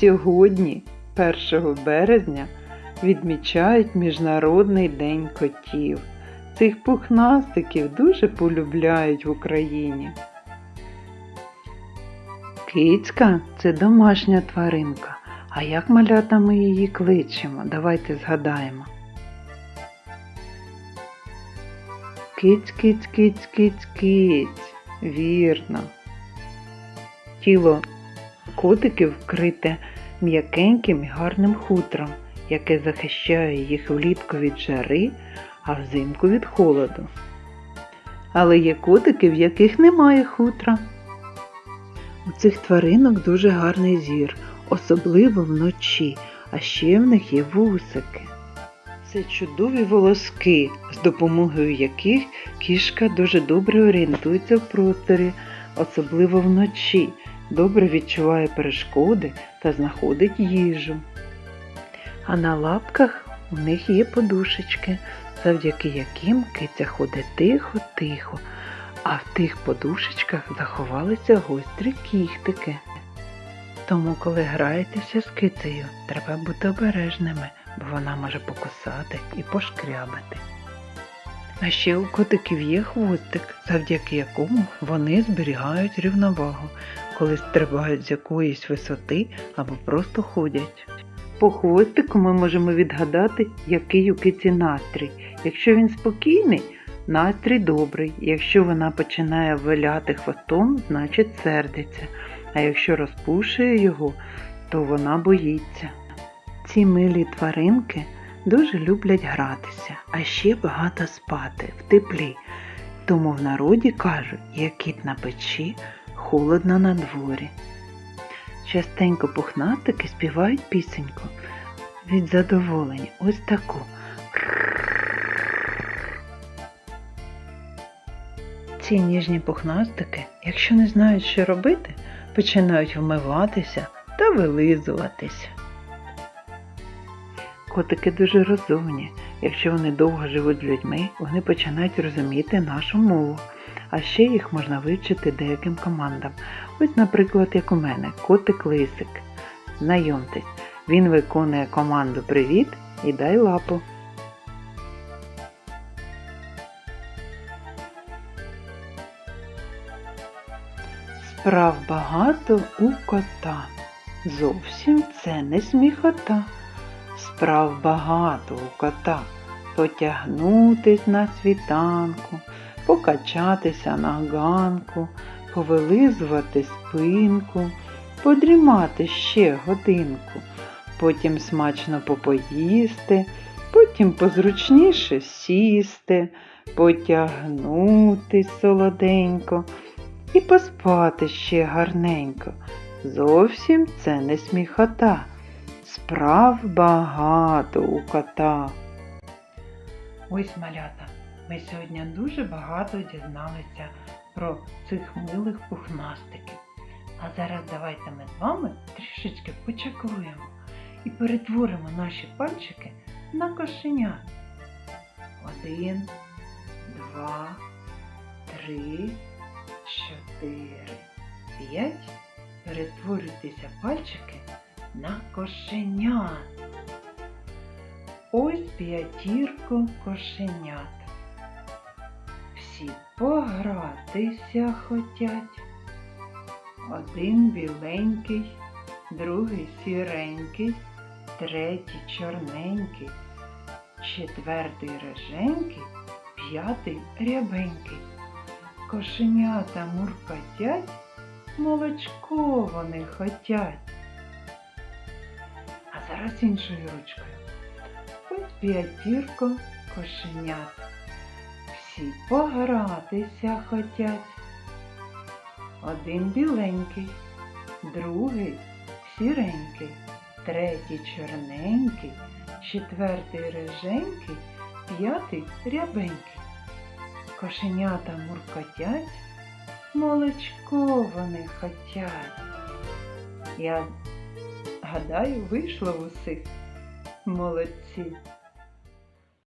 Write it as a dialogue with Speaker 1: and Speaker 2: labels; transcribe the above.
Speaker 1: Сьогодні, 1 березня, відмічають Міжнародний день котів. Цих пухнастиків дуже полюбляють в Україні. Кицька це домашня тваринка. А як малята ми її кличемо? Давайте згадаємо. Киць, киць, киць, киць, киць. Вірно. Тіло котиків вкрите м'якеньким і гарним хутром, яке захищає їх влітку від жари, а взимку від холоду. Але є котики, в яких немає хутра. У цих тваринок дуже гарний зір, особливо вночі, а ще в них є вусики. Це чудові волоски, з допомогою яких кішка дуже добре орієнтується в просторі, особливо вночі, добре відчуває перешкоди та знаходить їжу. А на лапках у них є подушечки, завдяки яким киця ходить тихо-тихо, а в тих подушечках заховалися гострі кіхтики. Тому, коли граєтеся з кицею, треба бути обережними, бо вона може покусати і пошкрябати. А ще у котиків є хвостик, завдяки якому вони зберігають рівновагу, коли стрибають з якоїсь висоти або просто ходять. По хвостику ми можемо відгадати, який у киці настрій. Якщо він спокійний, настрій добрий. Якщо вона починає виляти хвостом, значить сердиться. А якщо розпушує його, то вона боїться. Ці милі тваринки дуже люблять гратися, а ще багато спати в теплі. Тому в народі кажуть, як кіт на печі, холодно на дворі. Частенько пухнастики співають пісеньку від задоволення. Ось таку. Ці ніжні пухнастики, якщо не знають, що робити, починають вмиватися та вилизуватися. Котики дуже розумні. Якщо вони довго живуть з людьми, вони починають розуміти нашу мову. А ще їх можна вивчити деяким командам. Ось, наприклад, як у мене, котик лисик. Знайомтесь, він виконує команду Привіт і дай лапу. Справ багато у кота. Зовсім це не сміхота. Справ багато у кота. Потягнутись на світанку, покачатися на ганку, повилизувати спинку, подрімати ще годинку, потім смачно попоїсти, потім позручніше сісти, потягнутись солоденько і поспати ще гарненько. Зовсім це не сміхота. Справ багато у кота. Ось малята. Ми сьогодні дуже багато дізналися про цих милих пухнастиків. А зараз давайте ми з вами трішечки почаклуємо і перетворимо наші пальчики на кошенят. Один, два, три, чотири, п'ять. Перетворюйтеся пальчики на кошенят. Ось п'ятірко кошенят. Всі погратися хотять. Один біленький, другий сіренький, третій чорненький, четвертий риженький, п'ятий рябенький. Кошенята муркотять, молочко вони хотять. Зараз іншою ручкою. Ось п'ятірко кошенят. Всі погратися хотять. Один біленький, другий сіренький, третій чорненький, четвертий риженький, п'ятий рябенький. Кошенята муркотять, молочко вони хотять. Я гадаю, вийшло в усіх. Молодці.